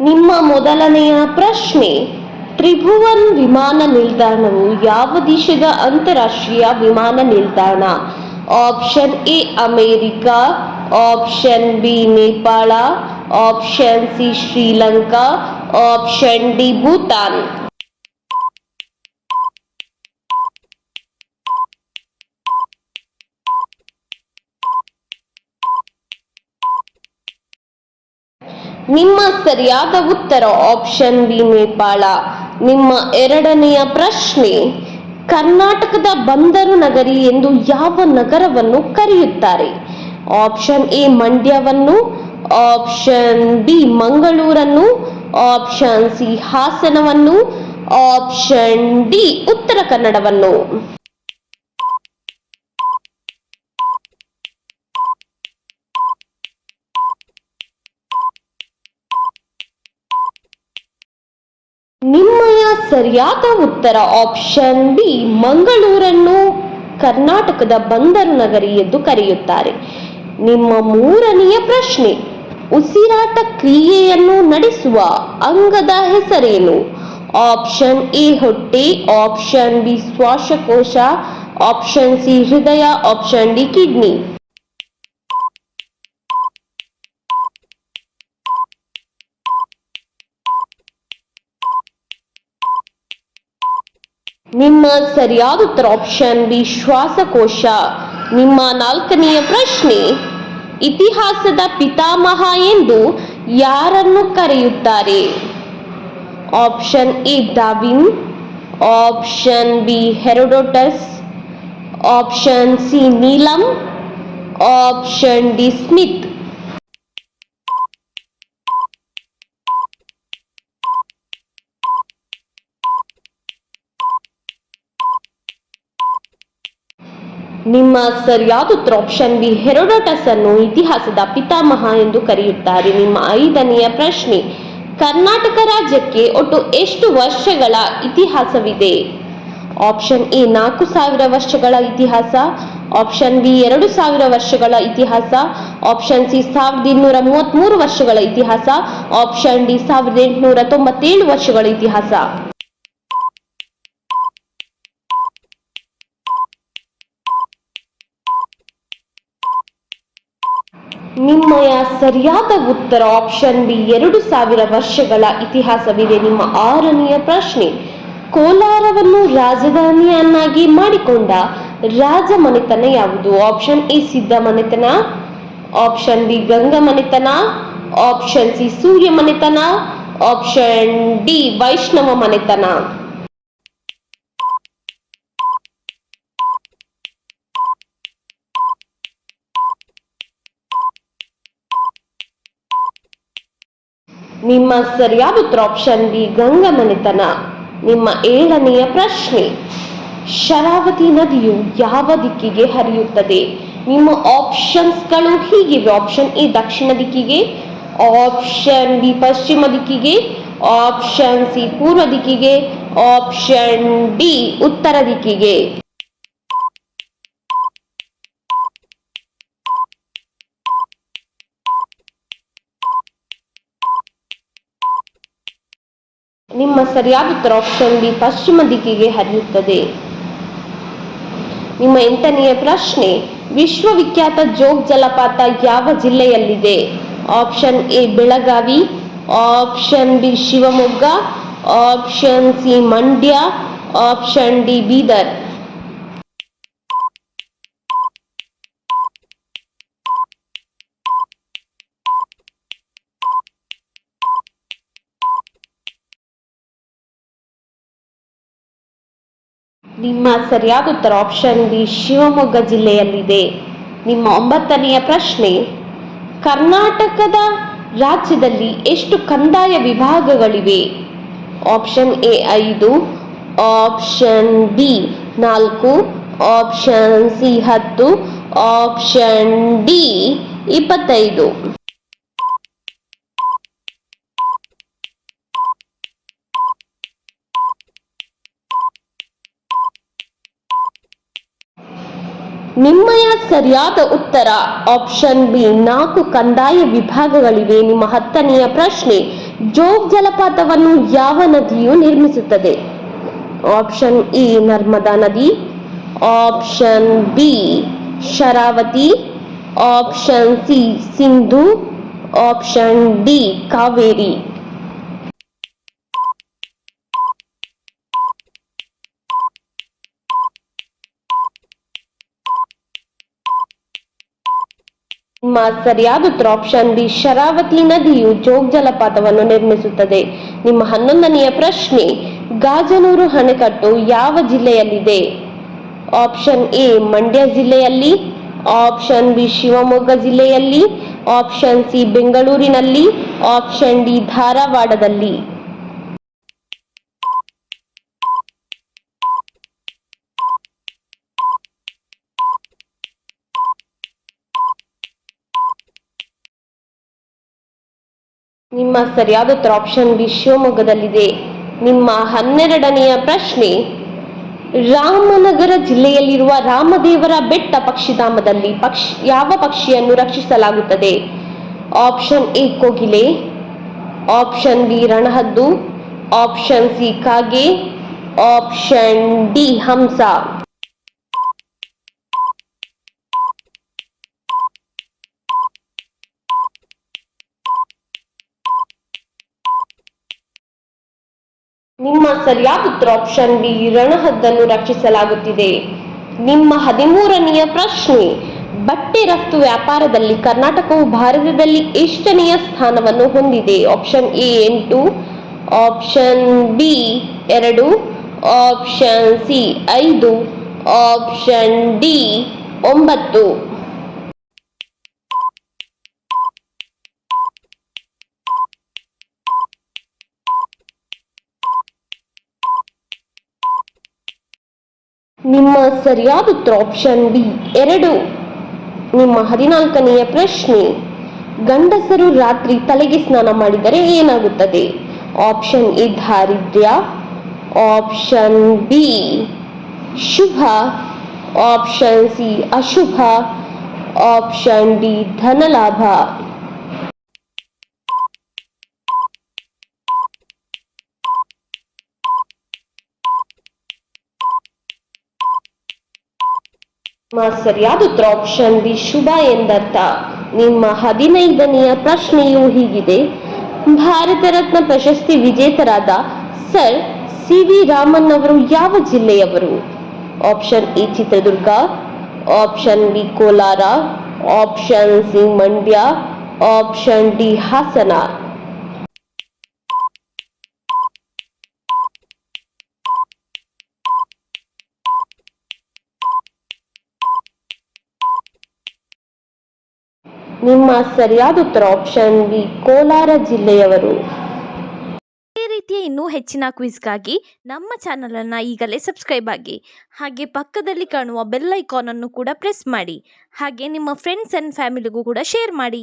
ನಿಮ್ಮ ಮೊದಲನೆಯ ಪ್ರಶ್ನೆ, ತ್ರಿಭುವನ್ ವಿಮಾನ ನಿಲ್ದಾಣವು ಯಾವ ದೇಶದ ಅಂತಾರಾಷ್ಟ್ರೀಯ ವಿಮಾನ ನಿಲ್ದಾಣ? Option A, America. Option B, Nepal. Option C, Sri Lanka. Option D, Bhutan. ನಿಮ್ಮ ಸರಿಯಾದ ಉತ್ತರ ಆಪ್ಷನ್ ಬಿ ನೇಪಾಳ. ನಿಮ್ಮ ಎರಡನೆಯ ಪ್ರಶ್ನೆ, ಕರ್ನಾಟಕದ ಬಂದರು ನಗರಿ ಎಂದು ಯಾವ ನಗರವನ್ನು ಕರೆಯುತ್ತಾರೆ? ಆಪ್ಷನ್ ಎ ಮಂಡ್ಯವನ್ನು ಆಪ್ಷನ್ ಬಿ ಮಂಗಳೂರನ್ನು ಆಪ್ಷನ್ ಸಿ ಹಾಸನವನ್ನು ಆಪ್ಷನ್ ಡಿ ಉತ್ತರ ಕನ್ನಡವನ್ನು. ನಿಮ್ಮಯ ಸರಿಯಾದ ಉತ್ತರ ಆಪ್ಷನ್ ಬಿ ಮಂಗಳೂರನ್ನು ಕರ್ನಾಟಕದ ಬಂದರು ನಗರಿ ಎಂದು ಕರೆಯುತ್ತಾರೆ. ನಿಮ್ಮ ಮೂರನೆಯ ಪ್ರಶ್ನೆ, ಉಸಿರಾಟ ಕ್ರಿಯೆಯನ್ನು ನಡೆಸುವ ಅಂಗದ ಹೆಸರೇನು? ಆಪ್ಷನ್ ಎ ಹೊಟ್ಟೆ ಆಪ್ಷನ್ ಬಿ ಶ್ವಾಸಕೋಶ ಆಪ್ಷನ್ ಸಿ ಹೃದಯ ಆಪ್ಷನ್ ಡಿ ಕಿಡ್ನಿ ನಿಮ್ಮ ಸರಿಯಾದ ಉತ್ತರ ಆಪ್ಷನ್ ಬಿ ಶ್ವಾಸಕೋಶ. ನಿಮ್ಮ ನಾಲ್ಕನೆಯ ಪ್ರಶ್ನೆ, ಇತಿಹಾಸದ ಪಿತಾಮಹ ಎಂದು ಯಾರನ್ನು ಕರೆಯುತ್ತಾರೆ? Option A Darwin option B Herodotus. Option C Neelam. Option D Smith. ನಿಮ್ಮ ಸರಿಯಾದ ಆಪ್ಷನ್ ಬಿ ಹೆರೋಡೋಟಸ್ ಅನ್ನು ಇತಿಹಾಸದ ಪಿತಾಮಹ ಎಂದು ಕರೆಯುತ್ತಾರೆ. ನಿಮ್ಮ ಐದನೆಯ ಪ್ರಶ್ನೆ, ಕರ್ನಾಟಕ ರಾಜ್ಯಕ್ಕೆ ಒಟ್ಟು ಎಷ್ಟು ವರ್ಷಗಳ ಇತಿಹಾಸವಿದೆ? ಆಪ್ಷನ್ ಎ, ನಾಲ್ಕು ಸಾವಿರ ವರ್ಷಗಳ ಇತಿಹಾಸ. ಆಪ್ಷನ್ ಬಿ, ಎರಡು ಸಾವಿರ ವರ್ಷಗಳ ಇತಿಹಾಸ. ಆಪ್ಷನ್ ಸಿ, ಸಾವಿರದ ಇನ್ನೂರ ಮೂವತ್ತ್ಮೂರು ವರ್ಷಗಳ ಇತಿಹಾಸ. ಆಪ್ಷನ್ ಡಿ, ಸಾವಿರದ ಎಂಟುನೂರ ತೊಂಬತ್ತೇಳು ವರ್ಷಗಳ ಇತಿಹಾಸ. ನಿಮ್ಮಯ ಸರಿಯಾದ ಉತ್ತರ ಆಪ್ಷನ್ ಬಿ ಎರಡು ಸಾವಿರ ವರ್ಷಗಳ ಇತಿಹಾಸವಿದೆ. ನಿಮ್ಮ ಆರನೆಯ ಪ್ರಶ್ನೆ, ಕೋಲಾರವನ್ನು ರಾಜಧಾನಿಯನ್ನಾಗಿ ಮಾಡಿಕೊಂಡ ರಾಜ ಮನೆತನ ಯಾವುದು? ಆಪ್ಷನ್ ಎ ಸಿದ್ಧ ಮನೆತನ ಆಪ್ಷನ್ ಬಿ ಗಂಗ ಮನೆತನ ಆಪ್ಷನ್ ಸಿ ಸೂರ್ಯ ಮನೆತನ ಆಪ್ಷನ್ ಡಿ ವೈಷ್ಣವ ಮನೆತನ. ನಿಮ್ಮ ಸರಿಯಾದ ಉತ್ತರ ಆಪ್ಷನ್ ಬಿ ಗಂಗಾ ಮನೆತನ ನಿಮ್ಮ ಏಳನೆಯ ಪ್ರಶ್ನೆ. ಶರಾವತಿ ನದಿಯು ಯಾವ ದಿಕ್ಕಿಗೆ ಹರಿಯುತ್ತದೆ? ನಿಮ್ಮ ಆಪ್ಷನ್ಸ್ಗಳು ಹೀಗಿವೆ ಆಪ್ಷನ್ ಎ ದಕ್ಷಿಣ ದಿಕ್ಕಿಗೆ ಆಪ್ಷನ್ ಬಿ ಪಶ್ಚಿಮ ದಿಕ್ಕಿಗೆ ಆಪ್ಷನ್ ಸಿ ಪೂರ್ವ ದಿಕ್ಕಿಗೆ ಆಪ್ಷನ್ ಡಿ ಉತ್ತರ ದಿಕ್ಕಿಗೆ. ನಿಮ್ಮ ಸರಿಯಾದ ಉತ್ತರ ಆಪ್ಷನ್ ಬಿ ಪಶ್ಚಿಮ ದಿಕ್ಕಿಗೆ ಹರಿಯುತ್ತದೆ. ನಿಮ್ಮ ಎಂಟನೆಯ ಪ್ರಶ್ನೆ, ವಿಶ್ವವಿಖ್ಯಾತ ಜೋಗ್ ಜಲಪಾತ ಯಾವ ಜಿಲ್ಲೆಯಲ್ಲಿದೆ? Option A Belagavi. Option B Shivamogga. Option C Mandya. Option D Bidar. ನಿಮ್ಮ ಸರಿಯಾದ ಉತ್ತರ ಆಪ್ಷನ್ ಬಿ ಶಿವಮೊಗ್ಗ ಜಿಲ್ಲೆಯಲ್ಲಿದೆ. ನಿಮ್ಮ ಒಂಬತ್ತನೆಯ ಪ್ರಶ್ನೆ, ಕರ್ನಾಟಕದ ರಾಜ್ಯದಲ್ಲಿ ಎಷ್ಟು ಕಂದಾಯ ವಿಭಾಗಗಳಿವೆ? ಆಪ್ಷನ್ ಎ ಐದು ಆಪ್ಷನ್ ಬಿ ನಾಲ್ಕು ಆಪ್ಷನ್ ಸಿ ಹತ್ತು ಆಪ್ಷನ್ ಡಿ ಇಪ್ಪತ್ತೈದು. ನಿಮ್ಮಯ ಸರಿಯಾದ ಉತ್ತರ ಆಪ್ಷನ್ ಬಿ ನಾಲ್ಕು ಕಂದಾಯ ವಿಭಾಗಗಳಿವೆ. ನಿಮ್ಮ ಹತ್ತನೆಯ ಪ್ರಶ್ನೆ, ಜೋಗ್ ಜಲಪಾತವನ್ನು ಯಾವ ನದಿಯು ನಿರ್ಮಿಸುತ್ತದೆ? ಆಪ್ಷನ್ ಇ ನರ್ಮದಾ ನದಿ. Option B Sharavati. Option C Sindhu. Option D Kaveri. ನಿಮ್ಮ ಸರಿಯಾದ ಉತ್ತರ ಆಪ್ಷನ್ ಬಿ ಶರಾವತಿ ನದಿಯು ಜೋಗ್ ಜಲಪಾತವನ್ನು ನಿರ್ಮಿಸುತ್ತದೆ. ನಿಮ್ಮ ಹನ್ನೊಂದನೆಯ ಪ್ರಶ್ನೆ, ಗಾಜನೂರು ಅಣೆಕಟ್ಟು ಯಾವ ಜಿಲ್ಲೆಯಲ್ಲಿದೆ? ಆಪ್ಷನ್ ಎ, ಮಂಡ್ಯ ಜಿಲ್ಲೆಯಲ್ಲಿ, ಆಪ್ಷನ್ ಬಿ, ಶಿವಮೊಗ್ಗ ಜಿಲ್ಲೆಯಲ್ಲಿ, ಆಪ್ಷನ್ ಸಿ, ಬೆಂಗಳೂರಿನಲ್ಲಿ, ಆಪ್ಷನ್ ಡಿ, ಧಾರವಾಡದಲ್ಲಿ. ನಿಮ್ಮ ಸರಿಯಾದ ಉತ್ತರ ಆಪ್ಷನ್ ಬಿ ಶಿವಮೊಗ್ಗದಲ್ಲಿದೆ. ನಿಮ್ಮ ಹನ್ನೆರಡನೆಯ ಪ್ರಶ್ನೆ, ರಾಮನಗರ ಜಿಲ್ಲೆಯಲ್ಲಿರುವ ರಾಮದೇವರ ಬೆಟ್ಟ ಪಕ್ಷಿಧಾಮದಲ್ಲಿ ಪಕ್ಷಿ, ಯಾವ ಪಕ್ಷಿಯನ್ನು ರಕ್ಷಿಸಲಾಗುತ್ತದೆ? ಆಪ್ಷನ್ ಎ ಕೋಗಿಲೆ ಆಪ್ಷನ್ ಬಿ ರಣಹದ್ದು ಆಪ್ಷನ್ ಸಿ ಕಾಗೆ ಆಪ್ಷನ್ ಡಿ ಹಂಸ. ನಿಮ್ಮ ಸರಿಯಾದ ಉತ್ತರ ಆಪ್ಷನ್ ಬಿ ರಣಹದ್ದನ್ನು ರಕ್ಷಿಸಲಾಗುತ್ತಿದೆ. ನಿಮ್ಮ ಹದಿಮೂರನೆಯ ಪ್ರಶ್ನೆ, ಬಟ್ಟೆ ರಫ್ತು ವ್ಯಾಪಾರದಲ್ಲಿ ಕರ್ನಾಟಕವು ಭಾರತದಲ್ಲಿ ಎಷ್ಟನೆಯ ಸ್ಥಾನವನ್ನು ಹೊಂದಿದೆ? ಆಪ್ಷನ್ ಎ ಎಂಟು ಆಪ್ಷನ್ ಬಿ ಎರಡು ಆಪ್ಷನ್ ಸಿ ಐದು ಆಪ್ಷನ್ ಡಿ ಒಂಬತ್ತು. ನಿಮ್ಮ ಸರಿಯಾದ ಉತ್ತರ ಆಪ್ಷನ್ ಬಿ ಎರಡು. ನಿಮ್ಮ ಹದಿನಾಲ್ಕನೆಯ ಪ್ರಶ್ನೆ, ಗಂಡಸರು ರಾತ್ರಿ ತಲೆಗೆ ಸ್ನಾನ ಮಾಡಿದರೆ ಏನಾಗುತ್ತದೆ? ಆಪ್ಷನ್ ಎ ದಾರಿದ್ರ್ಯ ಆಪ್ಷನ್ ಬಿ ಶುಭ ಆಪ್ಷನ್ ಸಿ ಅಶುಭ ಆಪ್ಷನ್ ಡಿ ಧನಲಾಭ. ನಿಮ್ಮ ಸರಿಯಾದ ಉತ್ತರ ಆಪ್ಷನ್ ಬಿ ಶುಭ ಎಂದರ್ಥ. ನಿಮ್ಮ ಹದಿನೈದನೆಯ ಪ್ರಶ್ನೆಯು ಹೀಗಿದೆ. ಭಾರತ ರತ್ನ ಪ್ರಶಸ್ತಿ ವಿಜೇತರಾದ ಸರ್ ಸಿ ವಿ ರಾಮನ್ ಅವರು ಯಾವ ಜಿಲ್ಲೆಯವರು? Option A Chitradurga, option B Kolar, option C Mandya, option D Hassan. ನಿಮ್ಮ ಸರಿಯಾದ ಉತ್ತರ ಆಪ್ಷನ್ ಬಿ ಕೋಲಾರ ಜಿಲ್ಲೆಯವರು. ಈ ರೀತಿಯ ಇನ್ನೂ ಹೆಚ್ಚಿನ ಕ್ವಿಜ್ಗಾಗಿ ನಮ್ಮ ಚಾನಲನ್ನು ಈಗಲೇ ಸಬ್ಸ್ಕ್ರೈಬ್ ಆಗಿ, ಹಾಗೆ ಪಕ್ಕದಲ್ಲಿ ಕಾಣುವ ಬೆಲ್ ಐಕಾನನ್ನು ಕೂಡ ಪ್ರೆಸ್ ಮಾಡಿ, ಹಾಗೆ ನಿಮ್ಮ ಫ್ರೆಂಡ್ಸ್ ಆ್ಯಂಡ್ ಫ್ಯಾಮಿಲಿಗೂ ಕೂಡ ಶೇರ್ ಮಾಡಿ.